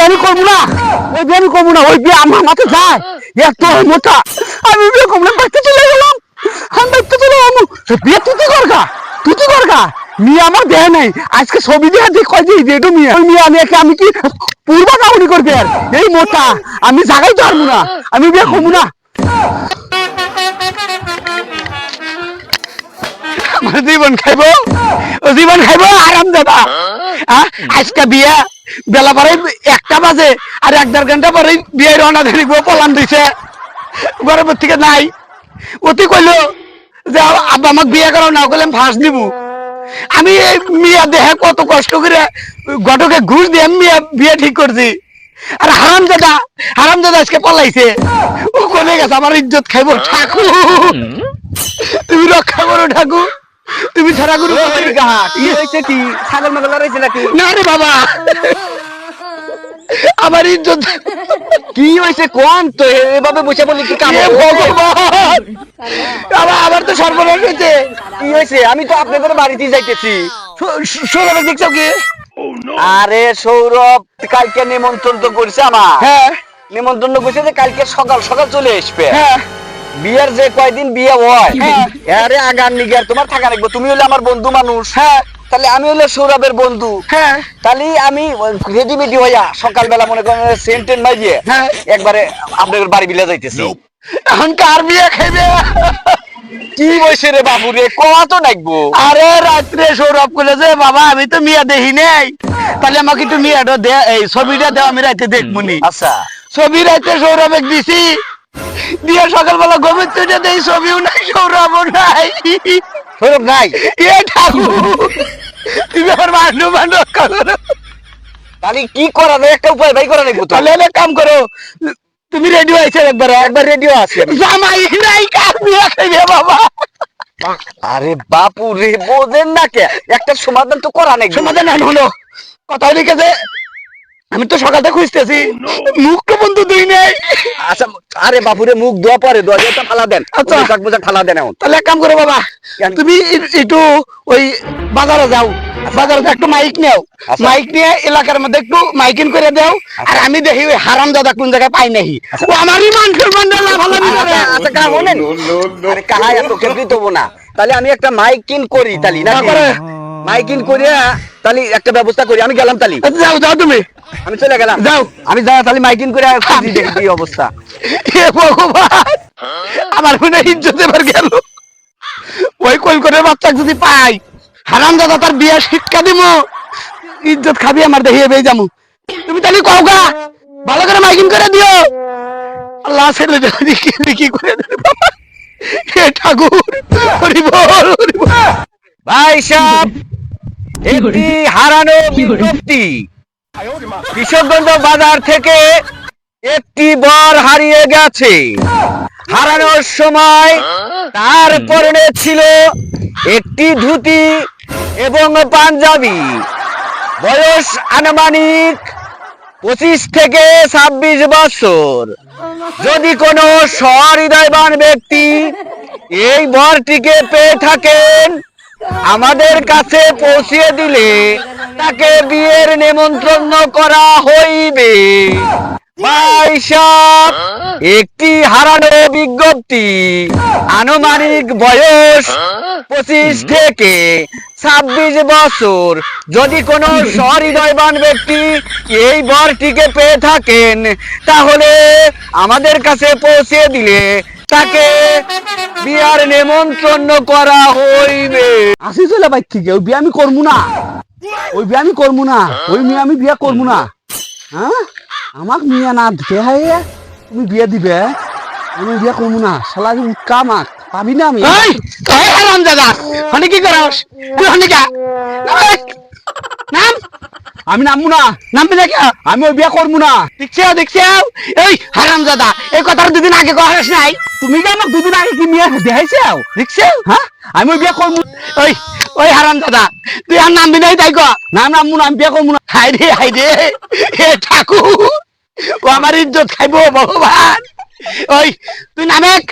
বিয়ে আমি করব না? ওই বিয়ে আমি করব না, ওই বিয়ে আমার মাথা যায়। এত মোটা। আমি বিয়ে করব না, বাড়িতে চলে গেলাম। আমি বাড়িতে চলে গেলাম। বিয়ে তুই তুই করগা? তুই তুই করগা? মেয়ে আমার দেয় নাই। আজকে ছবি দিয়ে দিয়ে কয় যে যেটা মেয়ে। ওই মেয়ে আমি কি পূর্বা কাউনি করবে আর? এই মোটা, আমি জাগাই তো না। আমি বিয়ে করব না। জীবন খাইবো? জীবন খাইবো? আরাম দাদা? আজকে বিয়ে বেলা পরে একটা বাজে আর এক দেড় ঘণ্টা পরে বিয়ে রওনা ধরি গো পলান দিছে। পর থেকে নাই। অতি কইলো যে আব্বা আমাকে বিয়ে করাও না কইলাম ফাঁস দিব। আমি এই মিয়া দেহে কত কষ্ট করে গটকে ঘুষ দিয়ে মিয়া বিয়ে ঠিক করছি। আর হারাম দাদা হারাম দাদা আজকে পলাইছে। ও কোনে গেছে আমার ইজ্জত খাইবো ঠাকুর। তুমি রক্ষা করো ঠাকুর। তুমি ছাড়া করো কি হয়েছে কি? ছাগল মাগল রয়েছে নাকি? না রে বাবা। আমার ইজ্জত। কি হয়েছে? কোন তো? এভাবে বসে বলি কি কাম ভগবান। বাবা আমার তো সর্বনাশ হয়েছে। কি হয়েছে? আমি তো আপনাদের বাড়িতে যাইতেছি। সৌরভ দেখছ কি? আরে সৌরভ কালকে নিমন্ত্রণ তো করছে আমার। হ্যাঁ। নিমন্ত্রণ করছে যে কালকে সকাল সকাল চলে আসবে। হ্যাঁ। বিয়ের যে কয়দিন বিয়ে হয় হ্যাঁ। আরে আগার নিগার তোমার থাকা রাখব তুমি হলে আমার বন্ধু মানুষ। হ্যাঁ। তাহলে আমি হলে সৌরভের বন্ধু। হ্যাঁ। তাহলে আমি রেডি মেডি হইয়া সকালবেলা মনে করেন সেন্টেন মাইয়ে হ্যাঁ। একবারে আপনাদের বাড়ি বিলে যাইতেছি। এখন কার বিয়ে খাইবে? কি বসে রে বাবু রে কত ডাকবো আরে রাত্রে সৌরভ বলে যে বাবা আমি তো মিয়া দেখি নাই। তাহলে আমাকে একটু মিয়াটা দে এই ছবিটা দেও আমি রাতে দেখবনি আচ্ছা। ছবি রাতে সৌরভে দিছি। দিয়ে সকালবেলা ঘুমের তুলে দেই ছবিও নাই সৌরভও নাই। সৌরভ নাই? এ ঠাকুর তুমি আমার মানু মান করো। তাহলে কি করা? যায় একটা উপায় ভাই করা লাগবো তাহলে এক কাম করো। তুমি রেডি হয়েছে একবার? একবার রেডিও আছে। জামাই নাই কার বিয়ে খাইবে বাবা। আরে বাপু রে বোঝেন না কে? একটা সমাধান তো করা নেই সমাধান আন হলো কথা লিখেছে আমি তো সকাল থেকে খুঁজতেছি। মুখ তো বন্ধু দুই নেই। আচ্ছা আরে বাপু রে মুখ ধোয়া পরে ধোয়া দিয়ে ফালা দেন। আচ্ছা। আচ্ছা কাক বোঝা ফালা দেন এখন। তাহলে এক কাম করো বাবা তুমি একটু ওই বাজারে যাও। বাজারে একটু মাইক নেও। আচ্ছা। মাইক নিয়ে এলাকার মধ্যে একটু মাইকিং করে দাও। আর আমি দেখি ওই হারাম দাদা কোন জায়গায় পাই নাহি। ও আমারই মান সম্মান দিয়ে লাফালাফি করে। আচ্ছা কাহা বলেন আরে কাহা এত কেমনি দেবো না। তাহলে আমি একটা মাইকিন করি তালি না হ্যাঁ, করে। তাহলে একটা ব্যবস্থা করি। আমি গেলাম তালি আচ্ছা, যাও যাও তুমি। আমি চলে গেলাম। যাও। আমি যা তাহলে মাইকিন করে খুঁজি দেখি কি অবস্থা। হে ভগবান! আমার মনে ইজ্জত এবার গেল। ওই কই করে বাচ্চা যদি পাই হারাম দাদা তার বিয়ে শিক্ষা দিব ইজ্জত খাবি আমার দেখিয়ে বেয়ে যাব তুমি তাহলে কও গা ভালো করে মাইকিং করে দিও। আল্লাহ ছেলে যদি কি কি করে দেবে। হে ঠাকুর হরি বল হরি বল ভাই সাহেব একটি হারানো বিজ্ঞপ্তি। কিশোরগঞ্জ বাজার থেকে একটি বর হারিয়ে গেছে। হারানোর সময় তার পরনে ছিল একটি ধুতি এবং পাঞ্জাবি। বয়স আনুমানিক পঁচিশ থেকে ছাব্বিশ বছর। যদি কোনো সহৃদয়বান ব্যক্তি এই বরটিকে পেয়ে থাকেন, আমাদের কাছে পৌঁছিয়ে দিলে তাকে বিয়ের নেমন্ত্রণ করা হইবে। একটি হারানো বিজ্ঞপ্তি। আনুমানিক বয়স পঁচিশ থেকে ছাব্বিশ বছর। যদি কোনো সহৃদয়বান ব্যক্তি এই বরটিকে পেয়ে থাকেন, তাহলে আমাদের কাছে পৌঁছে দিলে তাকে বিয়ার নেমন্ত্রণ করা হইবে। আসি চলে বাইক থেকে বিয়ে আমি করব না। ওই বিয়ে আমি করব না। ওই মেয়ে আমি বিয়ে করব না। হ্যাঁ? আমাক মিয়া না দেখে তুমি বিয়ে দিবে। আমি বিয়ে করব না। শালা উৎকা আমাক? পাবি না আমি? হারাম দাদা কি করস? তুই কা? নাম? আমি নামবো না। নামবি না কে আমি ওই বিয়ে করব না। দেখছে দেখছে এই হারাম দাদা এই কথাটা দুদিন আগে কহিস নাই। তুমি কি আমাকে দুদিন আগে কি মেয়ে দেখাইছে? দেখছে হ্যাঁ? আমি ওই বিয়ে করব ওই ওই হারাম দাদা, তুই আর নামবি নাই তাই ক? নাম নামবো না আমি বিয়ে না হাই রে হাই রে। হে ঠাকুর ও আমার ইজ্জত খাইবো ভগবান ওই, তুই নামেক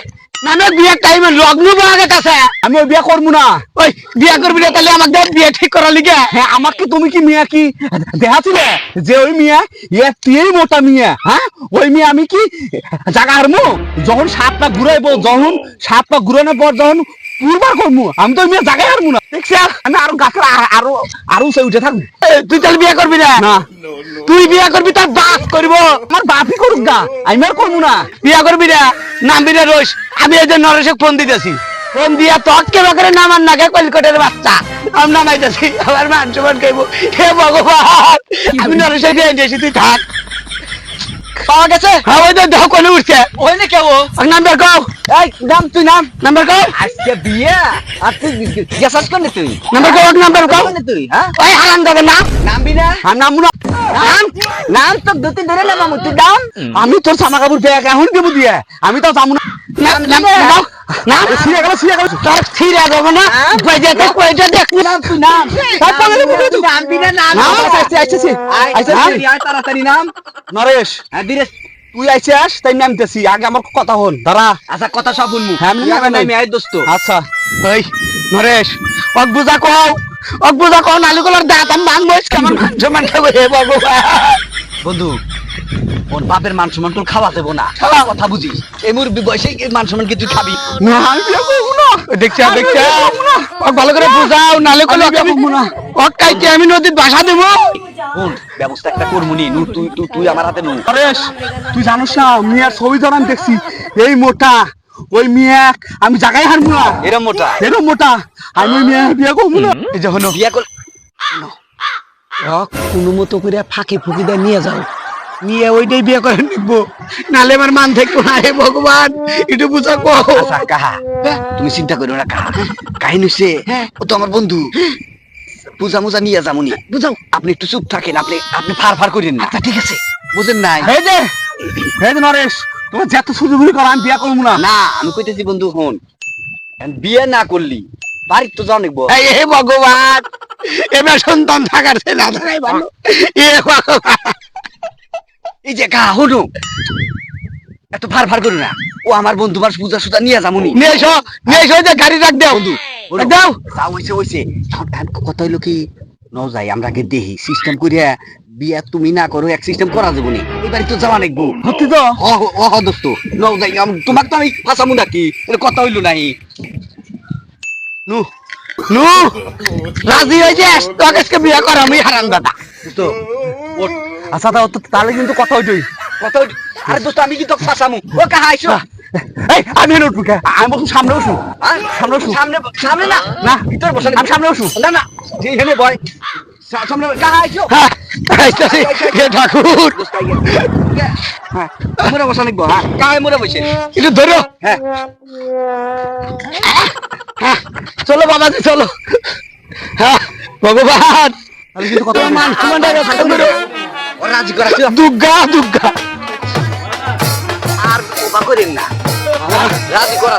নামে বিয়ে টাইমে লগ্ন পাওয়া গেছে আমি ওই বিয়া করব না। ওই, বিয়ে করবি না তাহলে আমাকে বিয়ে ঠিক করা লিগে। হ্যাঁ আমাকে তুমি কি মিয়া কি? দেখাছিলে যে ওই মিয়া এতেই মোটা মিয়া হ্যাঁ ওই মিয়া আমি কি জায়গা হারমু যখন সাতটা ঘুরাইবো যখন সাতটা ঘুরানোর পর যখন পুরবার করব আমি তো মিয়া জায়গায় হারমু না। দেখছি আমি আরও গাছের আরও আরও উঠে উঠে থাকব। তুই তাহলে বিয়ে করবি না? না। তুই বিয়ে করবি তার বাপ করব। আমার বাপই করুক গা আমি আর করব না। বিয়ে করবি না? নামবি না রোজ আমি এই যে নরেশে ফোন দিতেছি। ফোন দিয়া তককে বাকরে নামান নাকে কলকাতার বাচ্চা। আমি নামাইতেছি আমার মান সমান খাইবো হে ভগবান! আমি নরেশে দিয়ে দিয়েছি তুই থাক। পাওয়া গেছে? হ্যাঁ ওই দেহ কোনে উঠছে। ওই না কেউ নাম্বার কও। এই নাম তুই নাম নাম্বার কও আজকে বিয়ে? আর তুই গেছাস কোন তুই। নাম্বার কও নাম্বার কও কোন তুই হ্যাঁ? ওই হারাম দাদা নাম। নামবি না? আর নামবো না। নাম? নাম তো দুটি ধরে না মামু তুই নাম। আমি তোর জামা কাপড় ব্যাগ এখন দেবো দিয়ে। আমি তো যাব না। নাম নাম নাম নাম। ছিঁড়ে গেল ছিঁড়ে গেল। তোর ছিড়া দেবো না নাম? কইটা কইটা দেখ। নাম তুই নাম। নামবি না নাম। নাম আইছে আইছে আয়, আইছে আয়, আয়, তাড়াতাড়ি নাম। নরেশ। হ্যাঁ তুই আইছে আস তাই নামতেছি আগে আমার কথা হন। দাঁড়া। আচ্ছা কথা সব শুনমু। হ্যাঁ, আমি আয় দোস্ত। আচ্ছা। ওই নরেশ বুঝা কও। বুঝা কও নালিগুলোর দাঁত আমি ভাঙবো কেমন মান সম্মান খাব হে ভগবান। বন্ধু ওর বাপের মান সম্মান তোর খাওয়া দেবো না। খাওয়া। কথা বুঝিস। এই মুরব্বী বয়সে মান সম্মান কি তুই খাবি? না আমি দেখছি দেখছি। ভালো করে বুঝাও নালে কলে আমি আমি আমি নদীর বাসা দেবো? বোন ব্যবস্থা একটা করমুনি নু। তুই তুই তুই আমার হাতে নু। তুই জানোস না মিয়ার ছবি দেখছি। এই মোটা ওই মিয়া আমি হারবো না। এরম মোটা? এরকম মোটা আমি ওই মিয়া বিয়ে করব না। এই যে হলো বিয়া কর কোনো মতো করে ফাঁকি ফুকি দিয়ে নিয়ে যাও। নিয়ে ওইটাই বিয়ে করে নিবো। নালে আমার মান থাকব না হে ভগবান। একটু বুঝা আচ্ছা কাহা? তুমি চিন্তা করো না কাহা? কাহিনী হচ্ছে ও তো আমার বন্ধু। পূজা মুজা নিয়ে যামুনি বুঝাও। আপনি একটু চুপ থাকেন আপনি আপনি ফার ফার করেন না। ঠিক আছে। বুঝেন নাই? এই যে এই যে নরেশ তোমার যত সুযোগ করা আমি বিয়ে করব না। না আমি কইতেছি বন্ধু হন। বিয়ে না করলি বাড়ির তো এই হে ভগবান এবার সন্তান থাকার সে না থাকাই ভালো। এ ভগবান। এই যে কাহা হনু। এত ফার ফার করো না। ও আমার বন্ধু মার পূজা সুজা নিয়ে যামুনি নিয়ে এসো নিয়ে এসো যে গাড়ি রাখ দাও বন্ধু। দাও তা হইছে হইছে। এখন এখন হইল কি ন যাই আমরা আগে দেখি সিস্টেম করিয়া বিয়া তুমি না করো এক সিস্টেম করা যাব নি। এবারে তো যাওয়া নাকবো সত্যি তো? অহ দোস্ত। ন যাই তোমাক তো আমি ফাঁসামু নাকি? কথা হইল নাই। নু নু রাজি হয়েছে তোকে বিয়ে কর আমি হারাম দাদা। আচ্ছা তাহলে কিন্তু কথা ওইটাই কথা আরে দোস্ত আমি কি তোকে ফাঁসামু। ও কাহা আইসো এই আমি উঠবো আমি বলছি সামনে হ্যাঁ? সামনে। সামনে সামনে না। না ভিতর বসে আমি সামনে। না না। এখানে বয়। সা- সামনে কাহা হ্যাঁ ঠাকুর। হ্যাঁ মোরা বসা নিকবো হ্যাঁ কাহা মোরা বসে। একটু ধরো। হ্যাঁ। হ্যাঁ, চলো বাবাজি চলো। হ্যাঁ ভগবান। আমি কিন্তু ওবা করেন না। রাজি করা